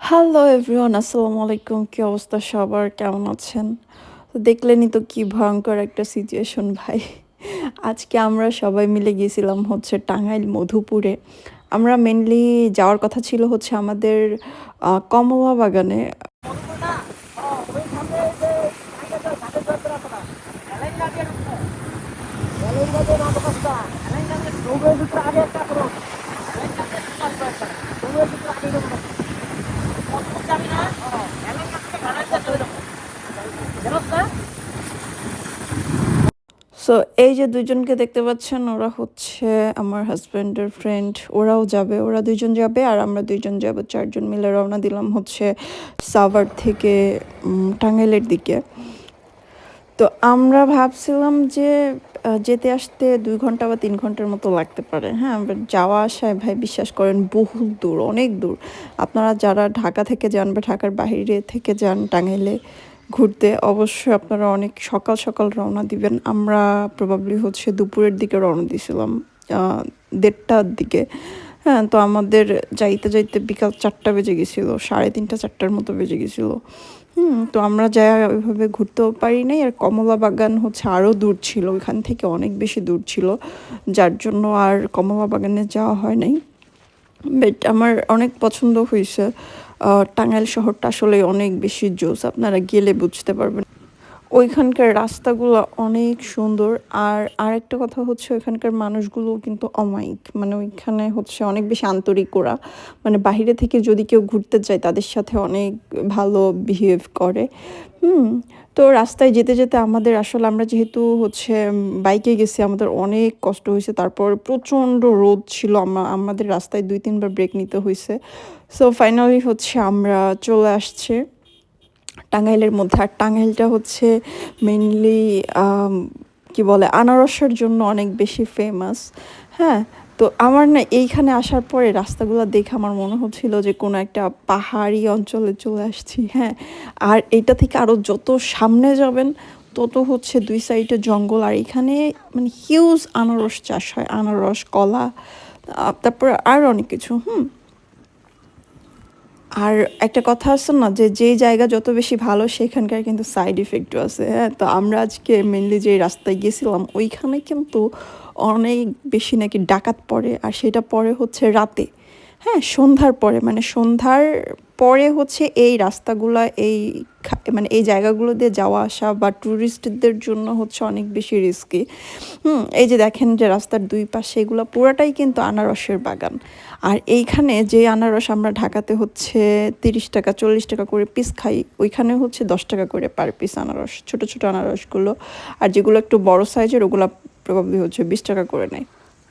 Hello everyone, আসসালামু আলাইকুম। কি অবস্থা সবার? কেমন আছেন? তো দেখলেনই তো কি ভয়ঙ্কর একটা সিচুয়েশন ভাই। আজকে আমরা সবাই মিলে গিয়েছিলাম হচ্ছে টাঙ্গাইল, মধুপুরে। আমরা মেনলি যাওয়ার কথা ছিল হচ্ছে আমাদের কমলা বাগানে সো এই যে দুজনকে দেখতে পাচ্ছেন, ওরা হচ্ছে আমার হাজব্যান্ডের ফ্রেন্ড ওরাও যাবে, ওরা দুইজন যাবে আর আমরা দুইজন যাব। চারজন মিলে রওনা দিলাম হচ্ছে সাভার থেকে টাঙ্গাইলের দিকে। তো আমরা ভাবছিলাম যে যেতে আসতে দুই ঘণ্টা বা তিন ঘণ্টার মতো লাগতে পারে হ্যাঁ? যাওয়া আসায় ভাই বিশ্বাস করেন বহু দূর, অনেক দূর। আপনারা যারা ঢাকা থেকে যান বা ঢাকার বাইরে থেকে যান টাঙ্গাইলে ঘুরতে, অবশ্যই আপনারা অনেক সকাল সকাল রওনা দিবেন। আমরা প্রবাবলি হচ্ছে দুপুরের দিকে রওনা দিয়েছিলাম দেড়টার দিকে। হ্যাঁ তো আমাদের যাইতে যাইতে বিকাল চারটা বেজে গেছিল, সাড়ে তিনটা, চারটার মতো বেজে গেছিল। হুম, তো আমরা যাই ওইভাবে ঘুরতেও পারি নাই। আর কমলা বাগান হচ্ছে আরও দূর ছিল, ওইখান থেকে অনেক বেশি দূর ছিল, যার জন্য আর কমলা বাগানে যাওয়া হয় নাই। বাট আমার অনেক পছন্দ হয়েছে টাঙ্গাইল শহরটা আসলে অনেক বেশি জোস, আপনারা গেলে বুঝতে পারবেন। ওইখানকার রাস্তাগুলো অনেক সুন্দর। আর আরেকটা কথা হচ্ছে ওইখানকার মানুষগুলো কিন্তু অমায়িক। মানে ওইখানে হচ্ছে অনেক বেশি আন্তরিক ওরা। মানে বাইরে থেকে যদি কেউ ঘুরতে যায় তাদের সাথে অনেক ভালো বিহেভ করে। হুম, তো রাস্তায় যেতে যেতে আমাদের আসলে আমরা যেহেতু হচ্ছে বাইকে গেছি, আমাদের অনেক কষ্ট হয়েছে। তারপর প্রচণ্ড রোদ ছিল, আমা- আমাদের রাস্তায় দুই তিনবার ব্রেক নিতে হয়েছে। সো ফাইনালি হচ্ছে আমরা চলে আসছে। টাঙ্গাইলের মধ্যে। আর টাঙ্গাইলটা হচ্ছে মেনলি কি বলে, আনারসের জন্য অনেক বেশি ফেমাস হ্যাঁ তো আমার না এইখানে আসার পরে রাস্তাগুলো দেখে আমার মনে হচ্ছিল যে কোনো একটা পাহাড়ি অঞ্চলে চলে আসছি হ্যাঁ। আর এটা থেকে আরও যত সামনে যাবেন, তত হচ্ছে দুই সাইডে জঙ্গল। আর এখানে মানে হিউজ আনারস চাষ হয়, আনারস, কলা তারপর আর অনেক কিছু, হুম। আর একটা কথা আছে না, যে যেই জায়গা যত বেশি ভালো, সেখানকার কিন্তু সাইড ইফেক্টও আছে হ্যাঁ? তো আমরা আজকে মেনলি যে রাস্তায় গিয়েছিলাম, ওইখানে কিন্তু অনেক বেশি নাকি ডাকাত পড়ে, আর সেটা পরে হচ্ছে রাতে হ্যাঁ? সন্ধ্যার পরে মানে সন্ধ্যার পরে হচ্ছে এই রাস্তাগুলা, এই মানে এই জায়গাগুলো দিয়ে যাওয়া আসা বা ট্যুরিস্টদের জন্য হচ্ছে অনেক বেশি রিস্কি হুম, এই যে দেখেন যে রাস্তার দুই পাশে এগুলো পুরাটাই কিন্তু আনারসের বাগান। আর এইখানে যে আনারস আমরা ঢাকাতে হচ্ছে তিরিশ টাকা, চল্লিশ টাকা করে পিস খাই, ওইখানে হচ্ছে দশ টাকা করে পার পিস আনারস, ছোট ছোট আনারসগুলো। আর যেগুলো একটু বড় সাইজের ওগুলো প্রবাবলি হচ্ছে বিশ টাকা করে নেয়।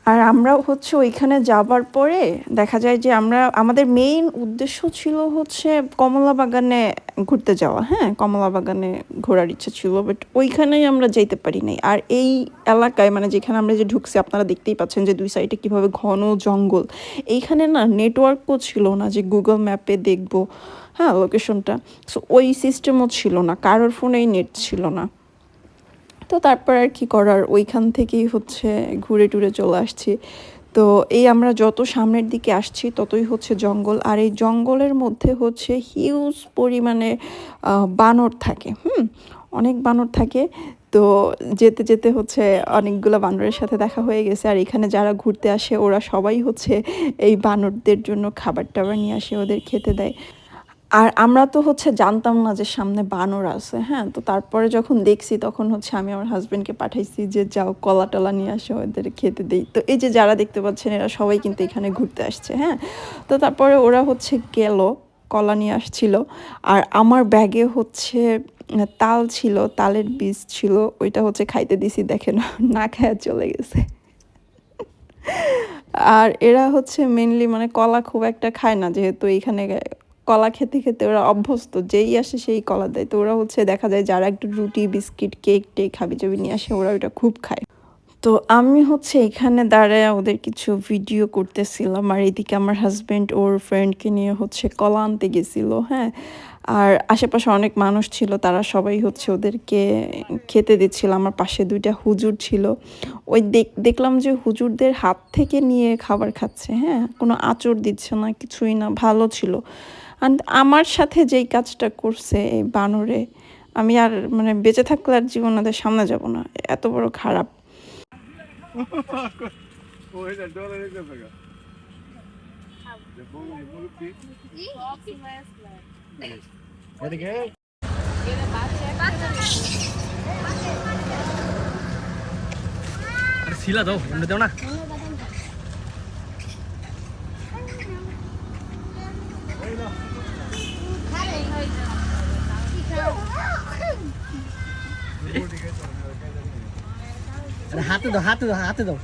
আর আমরা হচ্ছে ওইখানে যাবার পরে দেখা যায় যে আমরা, আমাদের মেইন উদ্দেশ্য ছিল হচ্ছে কমলা বাগানে ঘুরতে যাওয়া হ্যাঁ? কমলা বাগানে ঘোরার ইচ্ছা ছিল বাট ওইখানেই আমরা যেতে পারি নাই। আর এই এলাকায় মানে যেখানে আমরা যে ঢুকছি, আপনারা দেখতেই পাচ্ছেন যে দুই সাইডে কীভাবে ঘন জঙ্গল। এইখানে না নেটওয়ার্কও ছিল না যে গুগল ম্যাপে দেখব হ্যাঁ লোকেশনটা সো ওই সিস্টেমও ছিল না, কারোর ফোনেই নেট ছিল না। তো তারপর আর কি করার? ওইখান থেকেই হচ্ছে ঘুরে টুরে চলে আসছি। তো এই আমরা যত সামনের দিকে আসছি, ততই হচ্ছে জঙ্গল। আর এই জঙ্গলের মধ্যে হচ্ছে হিউজ পরিমাণে বানর থাকে, হুম? অনেক বানর থাকে। তো যেতে যেতে হচ্ছে অনেকগুলো বানরের সাথে দেখা হয়ে গেছে। আর এখানে যারা ঘুরতে আসে, ওরা সবাই হচ্ছে এই বানরদের জন্য খাবার টাবার নিয়ে আসে, ওদের খেতে দেয়। আর আমরা তো হচ্ছে জানতাম না যে সামনে বানর আছে হ্যাঁ? তো তারপরে যখন দেখছি তখন হচ্ছে আমি আমার হাজবেন্ডকে পাঠাইছি যে, যাও কলা টলা নিয়ে আসো, ওদের খেতে দেই। তো এই যে যারা দেখতে পাচ্ছেন, এরা সবাই কিন্তু এখানে ঘুরতে আসছে হ্যাঁ? তো তারপরে ওরা হচ্ছে গেল, কলা নিয়ে আসছিল। আর আমার ব্যাগে হচ্ছে তাল ছিল, তালের বীজ ছিল, ওইটা হচ্ছে খাইতে দিছি, দেখেন, না খায়া চলে গেছে। আর এরা হচ্ছে মেনলি মানে কলা খুব একটা খায় না, যেহেতু এইখানে কলা খেতে খেতে ওরা অভ্যস্ত, যেই আসে সেই কলা দেয়। তো ওরা হচ্ছে দেখা যায় যারা একটু রুটি, বিস্কিট, কেক টেক হাবি জাবি নিয়ে আসে, ওরা ওটা খুব খায়। তো আমি হচ্ছে এখানে দাঁড়ায় ওদের কিছু ভিডিও করতেছিলাম আর এদিকে আমার হাজব্যান্ড ওর ফ্রেন্ডকে নিয়ে হচ্ছে কলা আনতে গেছিল হ্যাঁ? আর আশেপাশে অনেক মানুষ ছিল, তারা সবাই হচ্ছে ওদেরকে খেতে দিচ্ছিল। আমার পাশে দুইটা হুজুর ছিল। ওই দেখ- দেখলাম যে হুজুরদের হাত থেকে নিয়ে খাবার খাচ্ছে হ্যাঁ? কোনো আঁচড় দিচ্ছে না, কিছুই না, ভালো ছিল। আর আমার সাথে যেই কাজটা করছে এই বানরে, আমি আর মানে বেঁচে থাকলে আর জীবন ওদের সামনে যাব না, এত বড় খারাপ। শিলা দাও দাও না আরে হাতে দাও হাতে দাও হাতে দাও।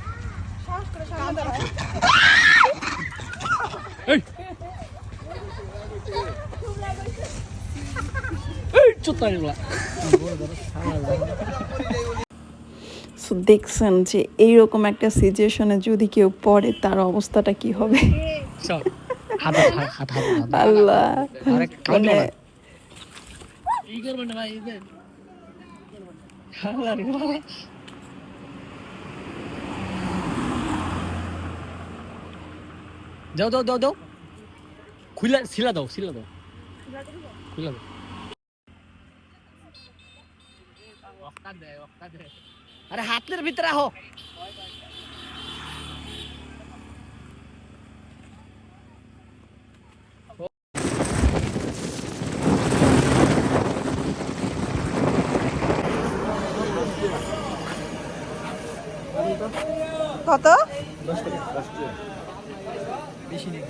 দেখছেন যে এইরকম একটা সিচুয়েশনে যদি কেউ পড়ে তার অবস্থাটা কি হবে? আল্লাহ। মানে ই করবেন না ভাই এই যাও দাও দাও দাও খুলে শিলা দাও শিলা দাও খুলে দাও আরে হাতের ভিতরে আহো কত? বেশি নেই।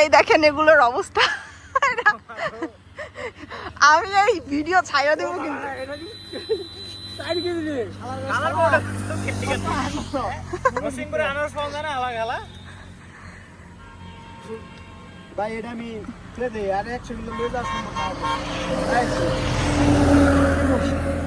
এই দেখেন এগুলোর অবস্থা। আমি এই ভিডিও ছাইয়া দেবো কিন্তু। ভাই এটা আমি ছেড়ে দিই। আর একশো কিলো নিয়ে সম্ভব